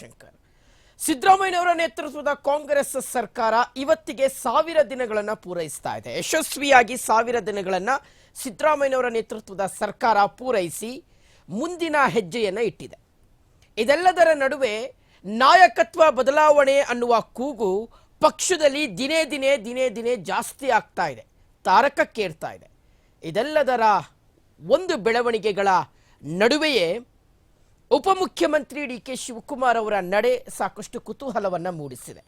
ಶಂಕರ್. ಸಿದ್ದರಾಮಯ್ಯನವರ ನೇತೃತ್ವದ ಕಾಂಗ್ರೆಸ್ ಸರ್ಕಾರ ಇವತ್ತಿಗೆ ಸಾವಿರ ದಿನಗಳನ್ನ ಪೂರೈಸ್ತಾ ಇದೆ. ಯಶಸ್ವಿಯಾಗಿ ಸಾವಿರ ದಿನಗಳನ್ನ ಸಿದ್ದರಾಮಯ್ಯನವರ ನೇತೃತ್ವದ ಸರ್ಕಾರ ಪೂರೈಸಿ ಮುಂದಿನ ಹೆಜ್ಜೆಯನ್ನ ಇಟ್ಟಿದೆ. ಇದೆಲ್ಲದರ ನಡುವೆ ನಾಯಕತ್ವ ಬದಲಾವಣೆ ಅನ್ನುವ ಕೂಗು ಪಕ್ಷದಲ್ಲಿ ದಿನೇ ದಿನೇ ದಿನೇ ದಿನೇ ಜಾಸ್ತಿ ಆಗ್ತಾ ಇದೆ. ತಾರಕಕ್ಕೇರ್ತಾ ಇದೆ. ಇದೆಲ್ಲದರ ಒಂದು ಬೆಳವಣಿಗೆಗಳ ನಡುವೆಯೇ ಉಪಮುಖ್ಯಮಂತ್ರಿ ಡಿ ಕೆ ಶಿವಕುಮಾರ್ ಅವರ ನಡೆ ಸಾಕಷ್ಟು ಕುತೂಹಲವನ್ನು ಮೂಡಿಸಿದೆ.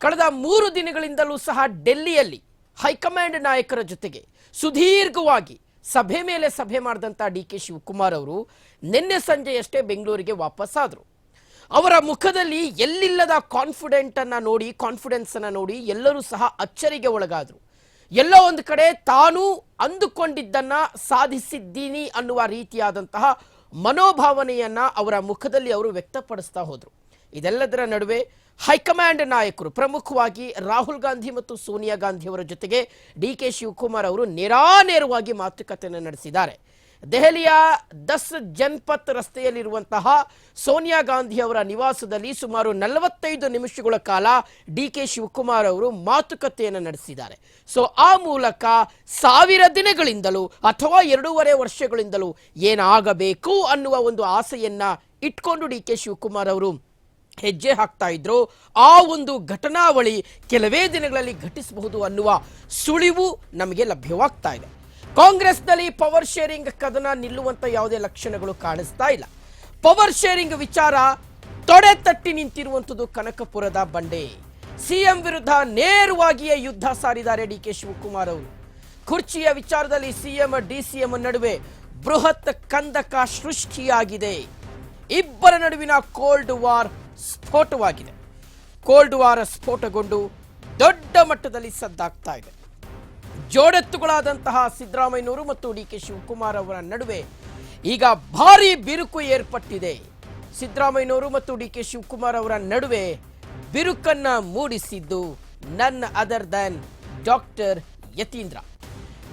ಕಳೆದ ಮೂರು ದಿನಗಳಿಂದಲೂ ಸಹ ಡೆಲ್ಲಿಯಲ್ಲಿ ಹೈಕಮಾಂಡ್ ನಾಯಕರ ಜೊತೆಗೆ ಸುದೀರ್ಘವಾಗಿ ಸಭೆ ಮೇಲೆ ಸಭೆ ಮಾಡಿದಂಥ ಡಿ ಕೆ ಶಿವಕುಮಾರ್ ಅವರು ನಿನ್ನೆ ಸಂಜೆಯಷ್ಟೇ ಬೆಂಗಳೂರಿಗೆ ವಾಪಸ್ಸಾದರು ಅವರ ಮುಖದಲ್ಲಿ ಎಲ್ಲಿಲ್ಲದ ಕಾನ್ಫಿಡೆಂಟನ್ನು ನೋಡಿ ಕಾನ್ಫಿಡೆನ್ಸ್ ಅನ್ನ ನೋಡಿ ಎಲ್ಲರೂ ಸಹ ಅಚ್ಚರಿಗೆ ಒಳಗಾದರು. ಎಲ್ಲೋ ಒಂದು ಕಡೆ ತಾನು ಅಂದುಕೊಂಡಿದ್ದನ್ನ ಸಾಧಿಸಿದ್ದೀನಿ ಅನ್ನುವ ರೀತಿಯಾದಂತಹ ಮನೋಭಾವನೆಯನ್ನ ಅವರ ಮುಖದಲ್ಲಿ ಅವರು ವ್ಯಕ್ತಪಡಿಸ್ತಾ ಹೋದರು. ಇದೆಲ್ಲದರ ನಡುವೆ ಹೈಕಮಾಂಡ್ ನಾಯಕರು ಪ್ರಮುಖವಾಗಿ ರಾಹುಲ್ ಗಾಂಧಿ ಮತ್ತು ಸೋನಿಯಾ ಗಾಂಧಿ ಅವರ ಜೊತೆಗೆ ಡಿ ಕೆ ಶಿವಕುಮಾರ್ ಅವರು ನೇರಾನೇರವಾಗಿ ಮಾತುಕತೆಯನ್ನು ನಡೆಸಿದ್ದಾರೆ. ದೆಹಲಿಯ ದಸ್ ಜನಪತ್ ರಸ್ತೆಯಲ್ಲಿರುವಂತಹ ಸೋನಿಯಾ ಗಾಂಧಿ ಅವರ ನಿವಾಸದಲ್ಲಿ ಸುಮಾರು ನಲವತ್ತೈದು ನಿಮಿಷಗಳ ಕಾಲ ಡಿ ಕೆ ಶಿವಕುಮಾರ್ ಅವರು ಮಾತುಕತೆಯನ್ನು ನಡೆಸಿದ್ದಾರೆ. ಸೊ, ಆ ಮೂಲಕ ಸಾವಿರ ದಿನಗಳಿಂದಲೂ ಅಥವಾ ಎರಡೂವರೆ ವರ್ಷಗಳಿಂದಲೂ ಏನಾಗಬೇಕು ಅನ್ನುವ ಒಂದು ಆಸೆಯನ್ನ ಇಟ್ಕೊಂಡು ಡಿ ಕೆ ಶಿವಕುಮಾರ್ ಅವರು ಹೆಜ್ಜೆ ಹಾಕ್ತಾ ಇದ್ರು. ಆ ಒಂದು ಘಟನಾವಳಿ ಕೆಲವೇ ದಿನಗಳಲ್ಲಿ ಘಟಿಸಬಹುದು ಅನ್ನುವ ಸುಳಿವು ನಮಗೆ ಲಭ್ಯವಾಗ್ತಾ ಇದೆ. ಕಾಂಗ್ರೆಸ್ನಲ್ಲಿ ಪವರ್ ಶೇರಿಂಗ್ ಕದನ ನಿಲ್ಲುವಂತ ಯಾವುದೇ ಲಕ್ಷಣಗಳು ಕಾಣಿಸ್ತಾ ಇಲ್ಲ. ಪವರ್ ಶೇರಿಂಗ್ ವಿಚಾರ ತೊಡೆ ತಟ್ಟಿ ನಿಂತಿರುವಂಥದ್ದು ಕನಕಪುರದ ಬಂಡೆ. ಸಿಎಂ ವಿರುದ್ಧ ನೇರವಾಗಿಯೇ ಯುದ್ಧ ಸಾರಿದ್ದಾರೆ ಡಿ ಕೆ ಶಿವಕುಮಾರ್ ಅವರು. ಕುರ್ಚಿಯ ವಿಚಾರದಲ್ಲಿ ಸಿಎಂ ಡಿಸಿಎಂ ನಡುವೆ ಬೃಹತ್ ಕಂದಕ ಸೃಷ್ಟಿಯಾಗಿದೆ. ಇಬ್ಬರ ನಡುವಿನ ಕೋಲ್ಡ್ ವಾರ್ ಸ್ಫೋಟವಾಗಿದೆ. ಕೋಲ್ಡ್ ವಾರ್ ಸ್ಫೋಟಗೊಂಡು ದೊಡ್ಡ ಮಟ್ಟದಲ್ಲಿ ಸದ್ದಾಗ್ತಾ ಇದೆ. ಜೋಡೆತ್ತುಗಳಾದಂತಹ ಸಿದ್ದರಾಮಯ್ಯನವರು ಮತ್ತು ಡಿ ಕೆ ಶಿವಕುಮಾರ್ ಅವರ ನಡುವೆ ಈಗ ಭಾರಿ ಬಿರುಕು ಏರ್ಪಟ್ಟಿದೆ. ಸಿದ್ದರಾಮಯ್ಯನವರು ಮತ್ತು ಡಿ ಕೆ ಶಿವಕುಮಾರ್ ಅವರ ನಡುವೆ ಬಿರುಕನ್ನ ಮೂಡಿಸಿದ್ದು none other than doctor Yathindra.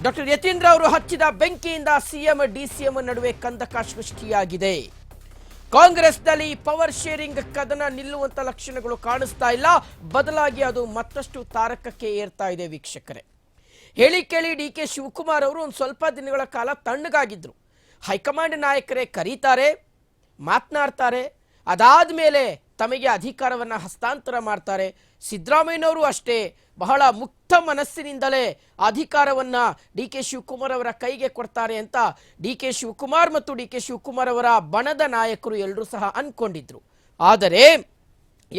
Doctor Yathindra ಅವರು ಹಚ್ಚಿದ ಬೆಂಕಿಯಿಂದ ಸಿಎಂ ಡಿಸಿಎಂ ನಡುವೆ ಕಂದಕ ಸೃಷ್ಟಿಯಾಗಿದೆ. ಕಾಂಗ್ರೆಸ್ನಲ್ಲಿ ಪವರ್ ಶೇರಿಂಗ್ ಕದನ ನಿಲ್ಲುವಂತ ಲಕ್ಷಣಗಳು ಕಾಣಿಸ್ತಾ ಇಲ್ಲ. ಬದಲಾಗಿ ಅದು ಮತ್ತಷ್ಟು ತಾರಕಕ್ಕೆ ಏರ್ತಾ ಇದೆ ವೀಕ್ಷಕರೇ. ಹೇಳಿ ಕೇಳಿ ಡಿ ಕೆ ಶಿವಕುಮಾರ್ ಅವರು ಒಂದು ಸ್ವಲ್ಪ ದಿನಗಳ ಕಾಲ ತಣ್ಣಗಾಗಿದ್ದರು ಹೈಕಮಾಂಡ್ ನಾಯಕರೇ ಕರೀತಾರೆ, ಮಾತನಾಡ್ತಾರೆ, ಅದಾದ ಮೇಲೆ ತಮಗೆ ಅಧಿಕಾರವನ್ನು ಹಸ್ತಾಂತರ ಮಾಡ್ತಾರೆ. ಸಿದ್ದರಾಮಯ್ಯನವರು ಅಷ್ಟೇ, ಬಹಳ ಮುಕ್ತ ಮನಸ್ಸಿನಿಂದಲೇ ಅಧಿಕಾರವನ್ನು ಡಿ ಕೆ ಶಿವಕುಮಾರ್ ಅವರ ಕೈಗೆ ಕೊಡ್ತಾರೆ ಅಂತ ಡಿ ಕೆ ಶಿವಕುಮಾರ್ ಮತ್ತು ಡಿ ಕೆ ಶಿವಕುಮಾರ್ ಅವರ ಬಣದ ನಾಯಕರು ಎಲ್ಲರೂ ಸಹ ಅಂದ್ಕೊಂಡಿದ್ರು ಆದರೆ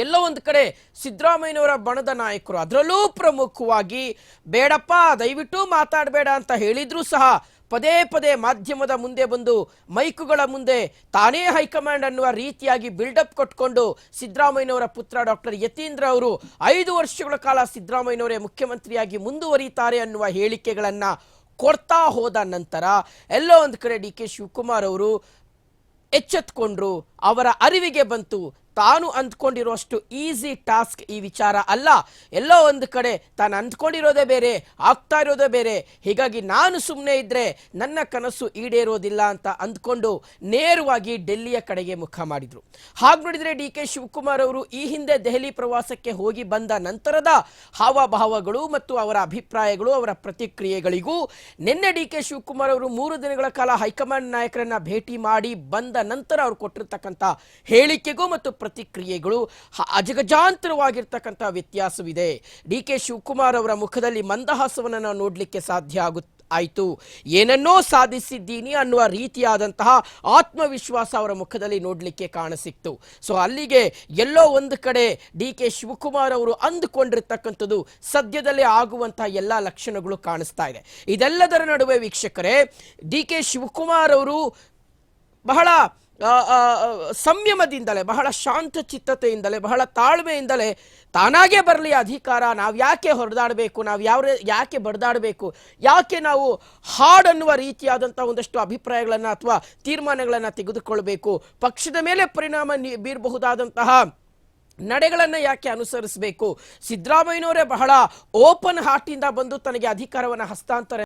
ಎಲ್ಲೋ ಒಂದು ಕಡೆ ಸಿದ್ದರಾಮಯ್ಯನವರ ಬಣದ ನಾಯಕರು. ಅದರಲ್ಲೂ ಪ್ರಮುಖವಾಗಿ, ಬೇಡಪ್ಪ, ದಯವಿಟ್ಟು ಮಾತಾಡಬೇಡ ಅಂತ ಹೇಳಿದ್ರು ಸಹ ಪದೇ ಪದೇ ಮಾಧ್ಯಮದ ಮುಂದೆ ಬಂದು ಮೈಕುಗಳ ಮುಂದೆ ತಾನೇ ಹೈಕಮಾಂಡ್ ಅನ್ನುವ ರೀತಿಯಾಗಿ ಬಿಲ್ಡಪ್ ಕೊಟ್ಕೊಂಡು ಸಿದ್ದರಾಮಯ್ಯನವರ ಪುತ್ರ ಡಾಕ್ಟರ್ ಯತೀಂದ್ರ ಅವರು ಐದು ವರ್ಷಗಳ ಕಾಲ ಸಿದ್ದರಾಮಯ್ಯನವರೇ ಮುಖ್ಯಮಂತ್ರಿಯಾಗಿ ಮುಂದುವರಿತಾರೆ ಅನ್ನುವ ಹೇಳಿಕೆಗಳನ್ನು ಕೊಡ್ತಾ ಹೋದ ನಂತರ ಎಲ್ಲ ಒಂದು ಕಡೆ ಡಿ ಕೆ ಶಿವಕುಮಾರ್ ಅವರು ಎಚ್ಚೆತ್ಕೊಂಡ್ರು, ಅವರ ಅರಿವಿಗೆ ಬಂತು ತಾನು ಅಂದ್ಕೊಂಡಿರುವಷ್ಟು ಈಸಿ ಟಾಸ್ಕ್ ಈ ವಿಚಾರ ಅಲ್ಲ. ಎಲ್ಲೋ ಒಂದು ಕಡೆ ತಾನು ಅಂದ್ಕೊಂಡಿರೋದೇ ಬೇರೆ, ಆಗ್ತಾ ಇರೋದೇ ಬೇರೆ. ಹೀಗಾಗಿ ನಾನು ಸುಮ್ಮನೆ ಇದ್ರೆ ನನ್ನ ಕನಸು ಈಡೇರೋದಿಲ್ಲ ಅಂತ ಅಂದ್ಕೊಂಡು ನೇರವಾಗಿ ಡೆಲ್ಲಿಯ ಕಡೆಗೆ ಮುಖ ಮಾಡಿದ್ರು. ಹಾಗೆ ನೋಡಿದರೆ ಡಿ ಕೆ ಶಿವಕುಮಾರ್ ಅವರು ಈ ಹಿಂದೆ ದೆಹಲಿ ಪ್ರವಾಸಕ್ಕೆ ಹೋಗಿ ಬಂದ ನಂತರದ ಹಾವಭಾವಗಳು ಮತ್ತು ಅವರ ಅಭಿಪ್ರಾಯಗಳು, ಅವರ ಪ್ರತಿಕ್ರಿಯೆಗಳಿಗೂ ನಿನ್ನೆ ಡಿ ಕೆ ಶಿವಕುಮಾರ್ ಅವರು ಮೂರು ದಿನಗಳ ಕಾಲ ಹೈಕಮಾಂಡ್ ನಾಯಕರನ್ನ ಭೇಟಿ ಮಾಡಿ ಬಂದ ನಂತರ ಅವರು ಕೊಟ್ಟಿರ್ತಕ್ಕಂಥ ಹೇಳಿಕೆಗೂ ಮತ್ತು ಪ್ರತಿಕ್ರಿಯೆಗಳು ಅಜಗಜಾಂತರವಾಗಿರ್ತಕ್ಕಂಥ ವ್ಯತ್ಯಾಸವಿದೆ. ಡಿ ಕೆ ಶಿವಕುಮಾರ್ ಅವರ ಮುಖದಲ್ಲಿ ಮಂದಹಾಸವನ್ನು ನಾವು ನೋಡಲಿಕ್ಕೆ ಸಾಧ್ಯ ಆಗುತ್ತೆ ಆಯಿತು. ಏನನ್ನೋ ಸಾಧಿಸಿದ್ದೀನಿ ಅನ್ನುವ ರೀತಿಯಾದಂತಹ ಆತ್ಮವಿಶ್ವಾಸ ಅವರ ಮುಖದಲ್ಲಿ ನೋಡಲಿಕ್ಕೆ ಕಾಣಸಿಕ್ತು. ಸೊ, ಅಲ್ಲಿಗೆ ಎಲ್ಲೋ ಒಂದು ಕಡೆ ಡಿ ಕೆ ಶಿವಕುಮಾರ್ ಅವರು ಅಂದುಕೊಂಡಿರ್ತಕ್ಕಂಥದ್ದು ಸದ್ಯದಲ್ಲೇ ಆಗುವಂತಹ ಎಲ್ಲ ಲಕ್ಷಣಗಳು ಕಾಣಿಸ್ತಾ ಇದೆ. ಇದೆಲ್ಲದರ ನಡುವೆ ವೀಕ್ಷಕರೇ, ಡಿ ಕೆ ಶಿವಕುಮಾರ್ ಅವರು ಬಹಳ ಸಂಯಮದಿಂದಲೇ, ಬಹಳ ಶಾಂತ ಚಿತ್ತತೆಯಿಂದಲೇ, ಬಹಳ ತಾಳ್ಮೆಯಿಂದಲೇ ತಾನಾಗೇ ಬರಲಿ ಅಧಿಕಾರ. ನಾವು ಯಾಕೆ ಹೊರದಾಡಬೇಕು? ನಾವು ಯಾವ ಯಾಕೆ ಬಡ್ದಾಡಬೇಕು? ಯಾಕೆ ನಾವು ಹಾಡನ್ನುವ ರೀತಿಯಾದಂಥ ಒಂದಷ್ಟು ಅಭಿಪ್ರಾಯಗಳನ್ನು ಅಥವಾ ತೀರ್ಮಾನಗಳನ್ನು ತೆಗೆದುಕೊಳ್ಬೇಕು? ಪಕ್ಷದ ಮೇಲೆ ಪರಿಣಾಮ ಬೀರಬಹುದಾದಂತಹ ನಡೆಗಳನ್ನು ಯಾಕೆ ಅನುಸರಿಸಬೇಕು? ಸಿದ್ದರಾಮಯ್ಯನವರೇ ಬಹಳ ಓಪನ್ ಹಾರ್ಟಿಂದ ಬಂದು ತನಗೆ ಅಧಿಕಾರವನ್ನು ಹಸ್ತಾಂತರ